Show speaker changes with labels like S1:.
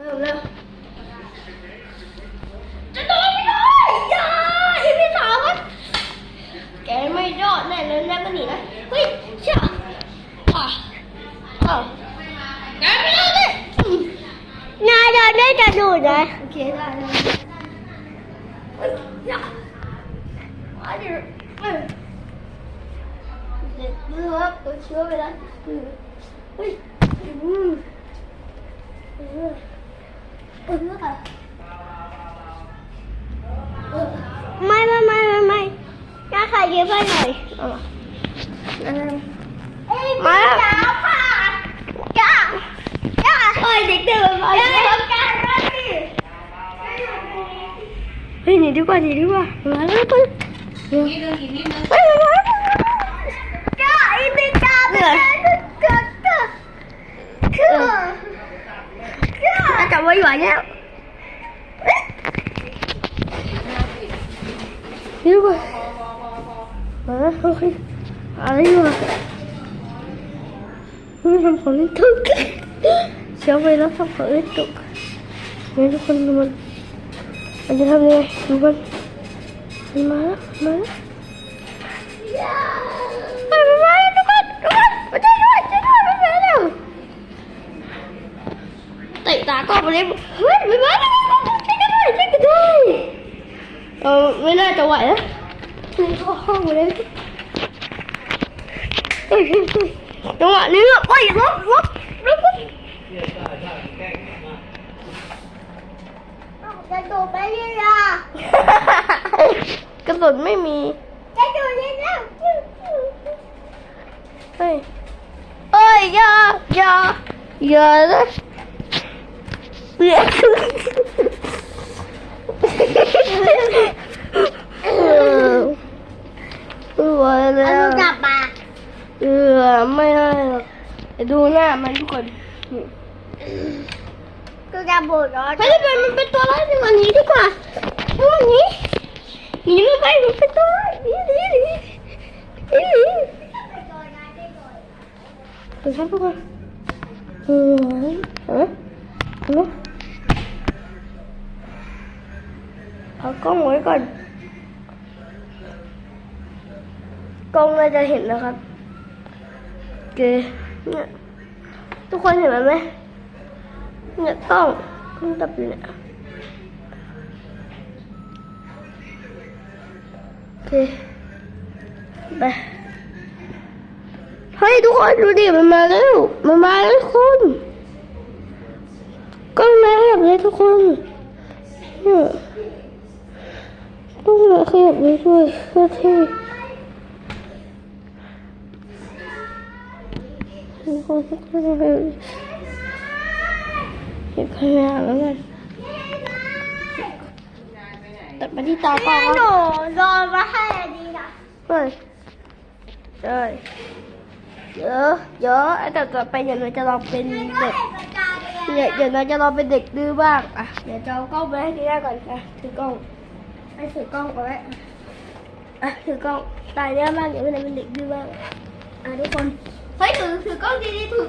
S1: เร็วเร็วจะโดนไม่ได้อย่าอีพี่สาวมันแกไม่รอดแน่เลยแน่มันหนีนะเฮ้ยเชื่ออะอะแกไม่รอดเลยอืม
S2: นายจะได้จะดูดเลย
S1: โอเคได้ได้เฮ้ยอย่ามาดิเฮ้ยเด็กเลือกตัวเชื้อไปแล้วอืมเฮ้ยอืมเออเออเออเออ
S2: ไม่ไม่ไม่ไม่ไม่น้าขอยืมเพื่อนหน่อย
S1: เอามาเอามา
S2: เอ้ยมาแล้วค่ะจ้าจ้า
S1: เฮ้ยเด็กเดินมา
S2: เดี๋ยว
S1: แล้ว
S2: เดี๋ยวกันนะพี่
S1: เฮ้ยหนีดีกว่าหนีดีกว่ามาแล้วไปเร็วไปไปไป
S2: จ้าอีพี่จ้าไปเลยจ้าจ้าจ้าจ้า
S1: ถ้าจับไว้ไหวแล้ว ดีกว่ามาโอเคอะไรอยู่อะไม่ทำของเล่นตกเสียไปแล้วทำของเล่นตก เนี่ยทุกคนดูมันมันจะทำยังไงดูมันมันมาแล้วมาแล้วไปไปไปทุกคนทุกคนมาช่วยด้วยช่วยด้วยไปไปเร็วเตะตากล้องไปเลยเฮ้ยไปไปไปช่วยกันด้วยช่วยกันด้วยเออไม่น่าจะไหวแล้วนี่เข้าห้องไปเลยเฮ้ยเฮ้ยเฮ้ยจังหวะนี้อะไปลบลบลบลบ
S2: จะดูไปยังอะ
S1: กระสุนไม่มี
S2: จะดูยังไง
S1: เฮ้ยเอ้ยอย่าอย่าอย่านะเรียกเออ ไม่ไหวแล้
S2: เอา
S1: ว
S2: ลูกกลับมา
S1: เออไม่ได้หรอกเดี๋ยวดูหน้ามันทุกคนนี่
S2: กูจะบูดรถ
S1: ไปเลยมันเป็นตัวร้ายดีกว่านี้ดีกว่าดูมันหนี้หนีมันไปมันเป็นตัวร้ายหนีหนีหนีหนีหนีเดี๋ยวฉันทุกคนเออฮะเออเอากล้องไว้ก่อน กล้องน่าจะเห็นนะครับเคเนี่ยทุกคนเห็นไหมเนี่ยกล้องกล้องตับอยู่เนี่ยโอเคไปเฮ้ยทุกคนดูดิมันมาแล้วมันมาแล้วทุกคนกล้องมาขยับเลยทุกคนเนี่ยต้องมาขยับเลยด้วยเพื่อที่ ทุกคนทุกคน เลยเก็บขยะแล้วกันตัดไปที่ตาเปล่า
S2: หนู
S1: ร
S2: อมาให้อันนี้นะ
S1: เฮ้ยเฮ้ยเยอะเยอะแต่ต่อไปเดี๋ยวเราจะลองเป็นเด็กเดี๋ยวเดี๋ยวเราจะลองเป็นเด็กดื้อบ้างอะเดี๋ยวจะเอากล้องไปให้ทีแรกก่อนค่ะถือกล้องให้ถือกล้องก่อนไว้อะถือกล้องตายเนี้ยบ้างเดี๋ยวมันเป็นเด็กดื้อบ้างอะทุกคน เฮ้ยถือถือกล้องดีๆถือ